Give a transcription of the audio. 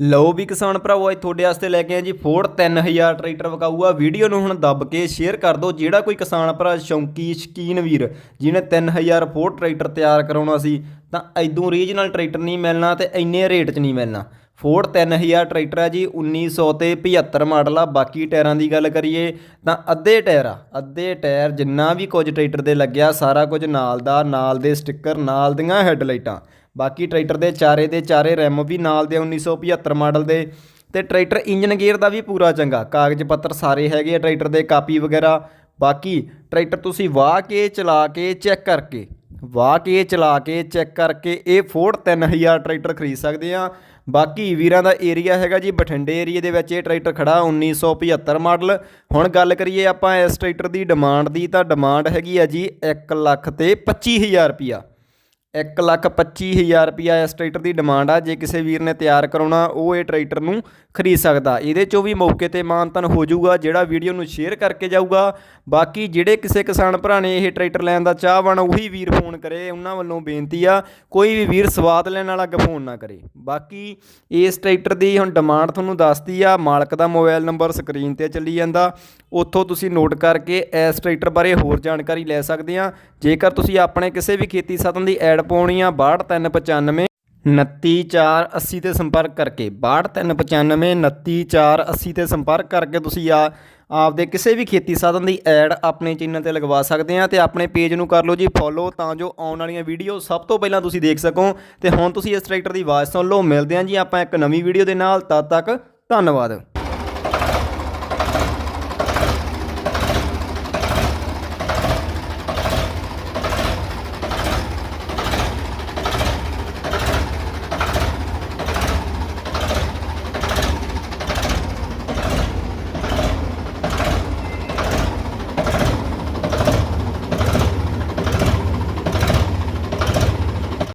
ਲਓ ਵੀ ਕਿਸਾਨ ਭਰਾਵੋ, ਅੱਜ ਤੁਹਾਡੇ ਵਾਸਤੇ ਲੈ ਕੇ ਆ ਜੀ ਫੋਰਡ 3000 ਟਰੈਕਟਰ ਵਿਕਾਊਗਾ। ਵੀਡੀਓ ਨੂੰ ਹੁਣ ਦੱਬ ਕੇ ਸ਼ੇਅਰ ਕਰ ਦਿਓ। ਜਿਹੜਾ ਕੋਈ ਕਿਸਾਨ ਭਰਾ ਸ਼ੌਂਕੀ, ਸ਼ਕੀਨ ਵੀਰ, ਜਿਹਨੇ 3000 ਫੋਰਡ ਟਰੈਕਟਰ ਤਿਆਰ ਕਰਾਉਣਾ ਸੀ, ਤਾਂ ਐਦੋਂ ਰੀਜਨਲ ਟਰੈਕਟਰ ਨਹੀਂ ਮਿਲਣਾ ਤੇ ਇੰਨੇ ਰੇਟ 'ਚ ਨਹੀਂ ਮਿਲਣਾ। ਫੋਰਡ 3000 ਟਰੈਕਟਰ ਆ ਜੀ 1900 ਤੇ 75 ਮਾਡਲ ਆ। ਬਾਕੀ ਟਾਇਰਾਂ ਦੀ ਗੱਲ ਕਰੀਏ, ਤਾਂ ਅੱਧੇ ਟਾਇਰ ਆ, ਅੱਧੇ ਟਾਇਰ ਜਿੰਨਾ ਵੀ ਕੁਝ ਟਰੈਕਟਰ ਦੇ ਲੱਗਿਆ, ਸਾਰਾ ਕੁਝ ਨਾਲ ਦਾ, ਨਾਲ ਦੇ ਸਟicker ਨਾਲ ਦੀਆਂ ਹੈੱਡਲਾਈਟਾਂ ਬਾਕੀ ਟਰੈਕਟਰ ਦੇ ਚਾਰੇ ਦੇ ਚਾਰੇ ਰੈਮ ਵੀ ਨਾਲ ਦੇ 1975 ਮਾਡਲ ਦੇ। ਤੇ ਟਰੈਕਟਰ ਇੰਜਨ ਗੇਅਰ ਦਾ ਵੀ ਪੂਰਾ ਚੰਗਾ। ਕਾਗਜ਼ ਪੱਤਰ ਸਾਰੇ ਹੈਗੇ ਆ ਟਰੈਕਟਰ ਦੇ, ਕਾਪੀ ਵਗੈਰਾ। ਬਾਕੀ ਟਰੈਕਟਰ ਤੁਸੀਂ ਵਾਹ ਕੇ ਚਲਾ ਕੇ ਚੈੱਕ ਕਰਕੇ, ਵਾਹ ਕੇ ਚਲਾ ਕੇ ਚੈੱਕ ਕਰਕੇ ਇਹ ਫੋਰਡ 3000 ਟਰੈਕਟਰ ਖਰੀਦ ਸਕਦੇ ਆ। ਬਾਕੀ ਵੀਰਾਂ ਦਾ ਏਰੀਆ ਹੈਗਾ ਜੀ ਬਠਿੰਡੇ ਏਰੀਆ ਦੇ ਵਿੱਚ ਇਹ ਟਰੈਕਟਰ ਖੜਾ 1975 ਮਾਡਲ। ਹੁਣ ਗੱਲ ਕਰੀਏ ਆਪਾਂ ਇਸ ਟਰੈਕਟਰ ਦੀ ਡਿਮਾਂਡ ਦੀ, ਤਾਂ ਡਿਮਾਂਡ ਹੈਗੀ ਆ ਜੀ 1 ਲੱਖ ਤੇ 25000 ਰੁਪਿਆ 1 ਲੱਖ 25000 ਰੁਪਿਆ ਇਸ ਟਰੈਕਟਰ ਦੀ ਡਿਮਾਂਡ ਆ। ਜੇ ਕਿਸੇ ਵੀਰ ਨੇ ਤਿਆਰ ਕਰਾਉਣਾ, ਉਹ ਇਹ ਟਰੈਕਟਰ ਨੂੰ ਖਰੀਦ ਸਕਦਾ। ਇਹਦੇ ਚੋਂ ਵੀ ਮੌਕੇ ਤੇ ਮਾਨਤਨ ਹੋ ਜਾਊਗਾ, ਜਿਹੜਾ ਵੀਡੀਓ ਨੂੰ ਸ਼ੇਅਰ ਕਰਕੇ ਜਾਊਗਾ। ਬਾਕੀ ਜਿਹੜੇ ਕਿਸੇ ਕਿਸਾਨ ਭਰਾ ਨੇ ਇਹ ਟਰੈਕਟਰ ਲੈਣ ਦਾ ਚਾਹਵਾਨ, ਉਹੀ ਵੀਰ ਫੋਨ ਕਰੇ। ਉਹਨਾਂ ਵੱਲੋਂ ਬੇਨਤੀ ਆ, ਕੋਈ ਵੀ ਵੀਰ ਸਵਾਦ ਲੈਣ ਵਾਲਾ ਅੱਗੇ ਫੋਨ ਨਾ ਕਰੇ। ਬਾਕੀ ਇਸ ਟਰੈਕਟਰ ਦੀ ਹੁਣ ਡਿਮਾਂਡ ਤੁਹਾਨੂੰ ਦੱਸਦੀ ਆ, ਮਾਲਕ ਦਾ ਮੋਬਾਈਲ ਨੰਬਰ ਸਕਰੀਨ ਤੇ ਚੱਲੀ ਜਾਂਦਾ। ਉੱਥੋਂ ਤੁਸੀਂ ਨੋਟ ਕਰਕੇ ਇਸ ਟਰੈਕਟਰ ਬਾਰੇ ਹੋਰ ਜਾਣਕਾਰੀ ਲੈ ਸਕਦੇ ਆ। ਜੇਕਰ ਤੁਸੀਂ ਆਪਣੇ ਕਿਸੇ ਵੀ ਖੇਤੀ ਸਾਧਨ ਦੀ ਐਡ ਪਾਉਣੀ ਆ 62395 29480 ਤੇ ਸੰਪਰਕ ਕਰਕੇ 62395 29480 ਤੇ ਸੰਪਰਕ ਕਰਕੇ ਤੁਸੀਂ ਆ ਆਪਦੇ ਕਿਸੇ ਵੀ ਖੇਤੀ ਸਾਧਨ ਦੀ ਐਡ ਆਪਣੇ ਚੈਨਲ ਤੇ ਲਗਵਾ ਸਕਦੇ ਆ ਤੇ ਆਪਣੇ ਪੇਜ ਨੂੰ ਕਰ ਲਓ ਜੀ ਫੋਲੋ ਤਾਂ ਜੋ ਆਉਣ ਵਾਲੀਆਂ ਵੀਡੀਓ ਸਭ ਤੋਂ ਪਹਿਲਾਂ ਤੁਸੀਂ ਦੇਖ ਸਕੋ। ਤੇ ਹੁਣ ਤੁਸੀਂ ਇਸ ਟਰੈਕਟਰ ਦੀ ਆਵਾਜ਼ ਸੁਣ ਲਓ। ਮਿਲਦੇ ਆਂ ਜੀ ਆਪਾਂ ਇੱਕ ਨਵੀਂ ਵੀਡੀਓ ਦੇ ਨਾਲ। ਤਦ ਤੱਕ ਧੰਨਵਾਦ।